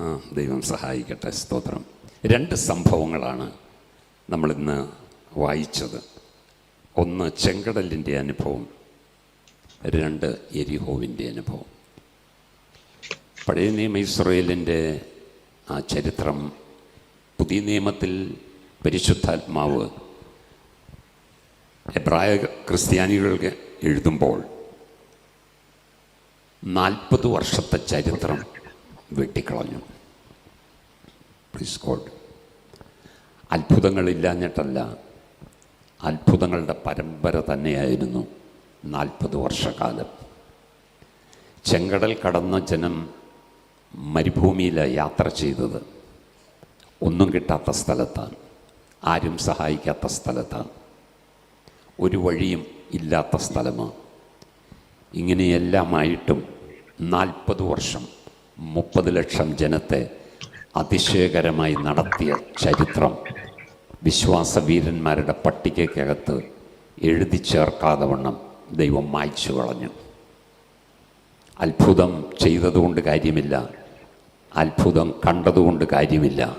ആ ദൈവം സഹായിക്കട്ടെ സ്തോത്രം. രണ്ട് സംഭവങ്ങളാണ് നമ്മളിന്ന് വായിച്ചത്. ഒന്ന് ചെങ്കടലിന്റെ അനുഭവം രണ്ട് എരിഹോവിന്റെ അനുഭവം. പഴയ നിയമ ഇസ്രയേലിന്റെ ആ ചരിത്രം പുതിയ നിയമത്തിൽ പരിശുദ്ധാത്മാവ് എബ്രായ ക്രിസ്ത്യാനികൾക്ക് എഴുതുമ്പോൾ നാൽപ്പത് വർഷത്തെ ചരിത്രം വെട്ടിക്കളഞ്ഞു. പ്ലീസ് ഗോഡ് അത്ഭുതങ്ങളില്ലാഞ്ഞിട്ടല്ല അത്ഭുതങ്ങളുടെ പരമ്പര തന്നെയായിരുന്നു നാൽപ്പത് വർഷക്കാലം. ചെങ്കടൽ കടന്ന ജനം മരുഭൂമിയിൽ യാത്ര ചെയ്തത്. ഒന്നും കിട്ടാത്ത സ്ഥലത്താണ് ആരും സഹായിക്കാത്ത സ്ഥലത്താണ്. ഒരു വഴിയും ഇല്ലാത്ത സ്ഥലമാണ്. ഇങ്ങനെയെല്ലാമായിട്ടും നാൽപ്പത് വർഷം മുപ്പത് ലക്ഷം ജനത്തെ അതിശയകരമായി നടത്തിയ ചരിത്രം വിശ്വാസവീരന്മാരുടെ പട്ടികയ്ക്കകത്ത് എഴുതി ചേർക്കാതെ വണ്ണം ദൈവം മായ്ച്ചു കളഞ്ഞു. അത്ഭുതം ചെയ്തതുകൊണ്ട് കാര്യമില്ല. അത്ഭുതം കണ്ടതുകൊണ്ട് കാര്യമില്ല.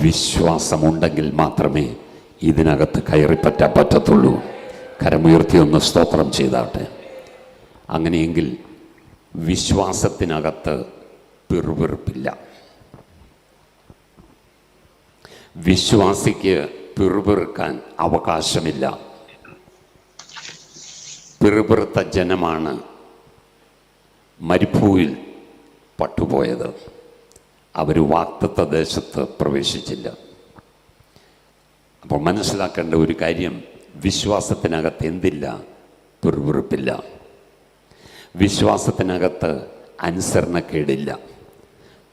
വിശ്വാസമുണ്ടെങ്കിൽ മാത്രമേ ഇതിനകത്ത് കയറിപ്പറ്റാൻ പറ്റത്തുള്ളൂ. കരമുയർത്തി ഒന്ന് സ്തോത്രം ചെയ്താട്ടെ. അങ്ങനെയെങ്കിൽ വിശ്വാസത്തിനകത്ത് പിറുപിറുപ്പില്ല. വിശ്വാസിക്ക് പിറുപിറുക്കാൻ അവകാശമില്ല. പിറുപിറുത്ത ജനമാണ് മരുഭൂവിൽ പട്ടുപോയത്. അവർ വാക്തത്വ ദേശത്ത് പ്രവേശിച്ചില്ല. അപ്പോൾ മനസ്സിലാക്കേണ്ട ഒരു കാര്യം വിശ്വാസത്തിനകത്ത് എന്തില്ല? പിറുപിറുപ്പില്ല. വിശ്വാസത്തിനകത്ത് അനുസരണക്കേടില്ല.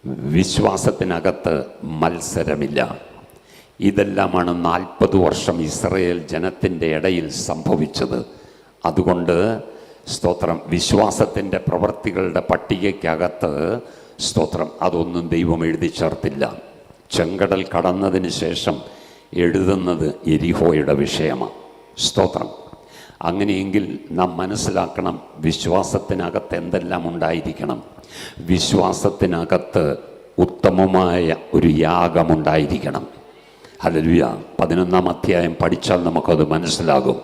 വിശ്വാസത്തിനകത്ത് മത്സരമില്ല. ഇതെല്ലാമാണ് നാൽപ്പത് വർഷം ഇസ്രയേൽ ജനത്തിന്റെ ഇടയിൽ സംഭവിച്ചത്. അതുകൊണ്ട് സ്തോത്രം വിശ്വാസത്തിന്റെ പ്രവൃത്തികളുടെ പട്ടികയ്ക്കകത്ത് സ്തോത്രം അതൊന്നും ദൈവം എഴുതി ചേർത്തില്ല. ചെങ്കടൽ കടന്നതിന് ശേഷം എഴുതുന്നത് എരിഹോയുടെ വിഷയമാണ്. സ്തോത്രം. അങ്ങനെയെങ്കിൽ നാം മനസ്സിലാക്കണം വിശ്വാസത്തിനകത്ത് എന്തെല്ലാം ഉണ്ടായിരിക്കണം. വിശ്വാസത്തിനകത്ത് ഉത്തമമായ ഒരു യാഗമുണ്ടായിരിക്കണം ഹലലുയ പതിനൊന്നാം അധ്യായം പഠിച്ചാൽ നമുക്കത് മനസ്സിലാകും.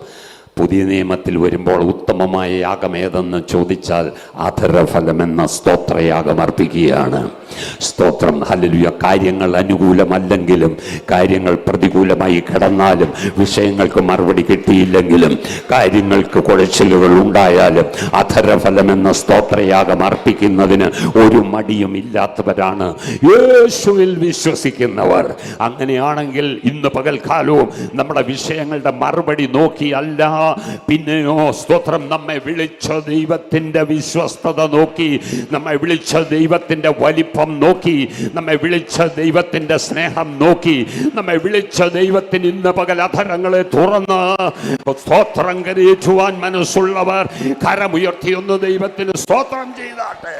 പുതിയ നിയമത്തിൽ വരുമ്പോൾ ഉത്തമമായ യാഗം ഏതെന്ന് ചോദിച്ചാൽ അധരഫലം എന്ന സ്തോത്രയാഗം അർപ്പിക്കുകയാണ്. സ്തോത്രം ഹലലുയ കാര്യങ്ങൾ അനുകൂലമല്ലെങ്കിലും കാര്യങ്ങൾ പ്രതികൂലമായി കിടന്നാലും വിഷയങ്ങൾക്ക് മറുപടി കിട്ടിയില്ലെങ്കിലും കാര്യങ്ങൾക്ക് കുഴച്ചിലുകൾ ഉണ്ടായാലും അധരഫലം എന്ന സ്തോത്രയാഗം അർപ്പിക്കുന്നതിന് ഒരു മടിയും ഇല്ലാത്തവരാണ്. യേശുവിൽ വിശ്വസിക്കുന്നവർ. അങ്ങനെയാണെങ്കിൽ ഇന്ന് പകൽക്കാലവും നമ്മുടെ വിഷയങ്ങളുടെ മറുപടി നോക്കിയല്ല പിന്നെയോ സ്തോത്രം. നമ്മെ വിളിച്ച ദൈവത്തിന്റെ വിശ്വസ്തത നോക്കി. നമ്മെ വിളിച്ച ദൈവത്തിന്റെ വലിപ്പം നോക്കി. നമ്മെ വിളിച്ച ദൈവത്തിന്റെ സ്നേഹം നോക്കി. നമ്മെ വിളിച്ച ദൈവത്തിന് ഇന്ന് പകൽ അധരങ്ങളെ തുറന്ന് സ്തോത്രം കരയേറ്റുവാൻ മനസ്സുള്ളവർ കരമുയർത്തിയൊന്ന് ദൈവത്തിന് സ്തോത്രം ചെയ്താട്ടെ.